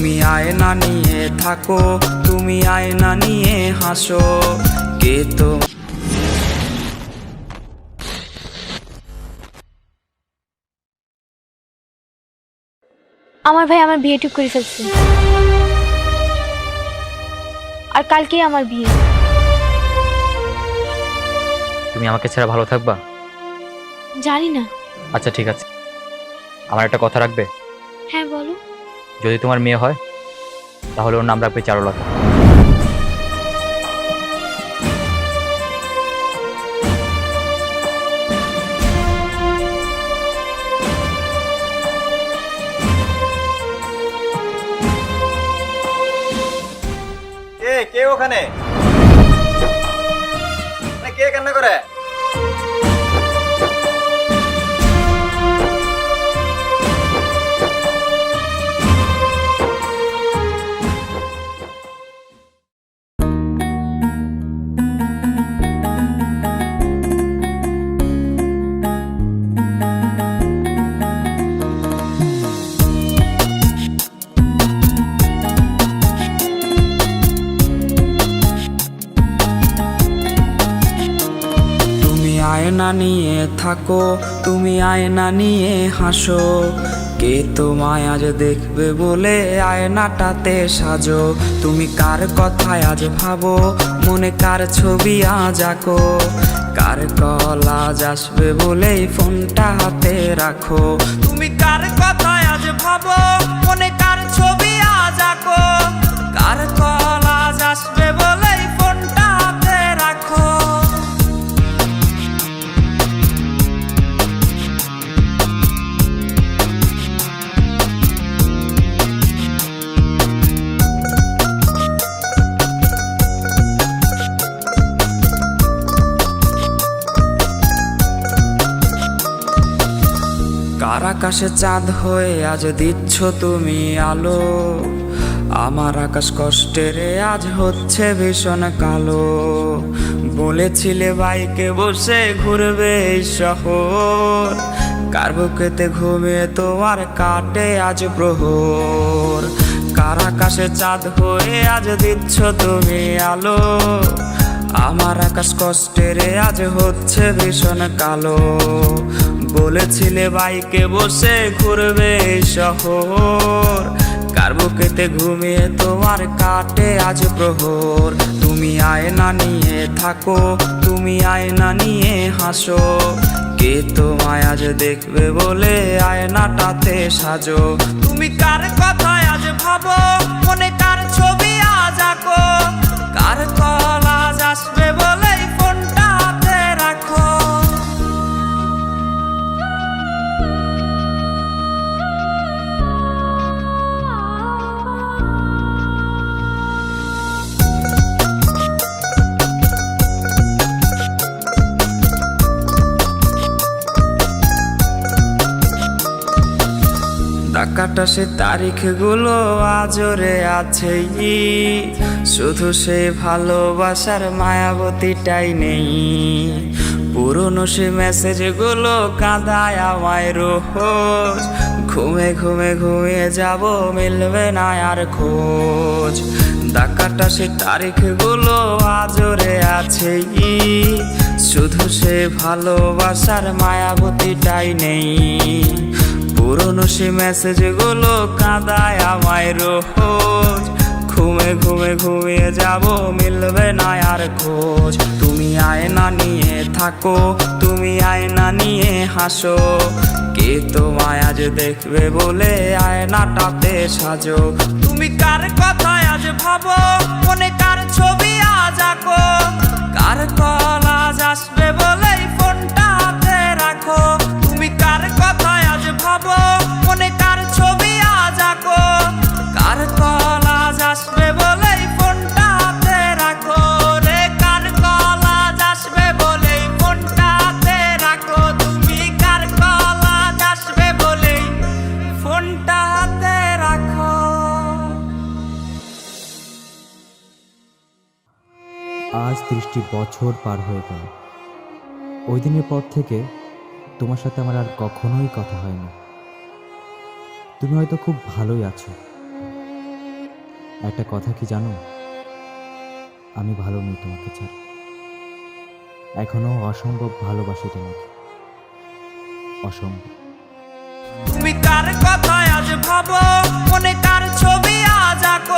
তুমি আয়না নিয়ে থাকো তুমি আয়না নিয়ে হাসো। কে তো আমার ভাই আমার বিয়ে ঠিক করে ফেলছে। আর কালকেই আমার বিয়ে। তুমি আমাকে ছাড়া ভালো থাকবা? জানি না। আচ্ছা ঠিক আছে। আমার একটা কথা রাখবে? যদি তোমার মেয়ে হয়, তাহলে ওর নাম রাখবে চারুলতা। কে কে ওখানে? কে কান্না করে? নিয়ে থাকো, তুমি আয়না নিয়ে হাসো। কে তোমায় আজ দেখবে বলে আয়নাটাতে সাজো? তুমি কার কথায় আজ ভাবো? মনে কার ছবি আজ আঁকো? কার কল আজ আসবে বলেই ফোনটা হাতে রাখো? তুমি কার কথায় আজ ভাবো? মনে কার ছবি আকাশে চাঁদ হয়ে আজ দিচ্ছ তুমি আলো। আমার আকাশ কষ্টের, আজ হচ্ছে ভীষণ কালো। বলেছিলে বাইকে বসে ঘুরবে শহর। কার বুকেতে ঘুমিয়ে তোমার কাটে আজ প্রহর। কার আকাশে চাঁদ হয়ে আজ দিচ্ছ তুমি আলো। আমার আকাশ কষ্টের, আজ হচ্ছে ভীষণ কালো। বলেছিলে বাইকে বসে ঘুরবে শহর। কার বুকেতে ঘুমিয়ে তোমার কাটে আজ প্রহর? তুমি আয়না নিয়ে থাকো, তুমি আয়না নিয়ে হাসো। কে তোমায় আজ দেখবে বলে আয়নাটাতে সাজো? তুমি কার ডাকাটা সে তারিখগুলো আজরে আছেই। শুধু সে ভালোবাসার মায়াবতীটাই নেই। পুরনো সে মেসেজগুলো কাঁদায় আমায় রোজ। ঘুমে ঘুমে ঘুমিয়ে যাব, মিলবে না আর খোঁজ। ডাকাটা সে তারিখগুলো আজরে আছেই। শুধু সে ভালোবাসার মায়াবতীটাই নেই। পুরনো সে মেসেজগুলো কাঁদায় আমায় রোজ। ঘুমে ঘুমে ঘুমিয়ে যাব, মিলবে না আর খোঁজ। তুমি আয়না নিয়ে থাকো, তুমি আয়না নিয়ে হাসো। কে তোমায় আজ দেখবে বলে আয়নাটাতে সাজো? তুমি কার কথায় আজ ভাবো? মনে কার ছবি আজ আঁকো? কার কল আজ আসবে বলেই ফোনটা আজ ত্রিশটি বছর পার হয়ে গেল। ওই দিনের পর থেকে তোমার সাথে আমার আর কখনোই কথা হয়নি। তুমি হয়তো খুব ভালোই আছো। একটা কথা কি জানো? আমি ভালো নেই তোমাকে ছাড়া। এখনও অসম্ভব ভালোবাসি তোমাকে অসম্ভব। তুমি কার কথায় আজ ভাবো? মনে কার ছবি আজ আঁকো?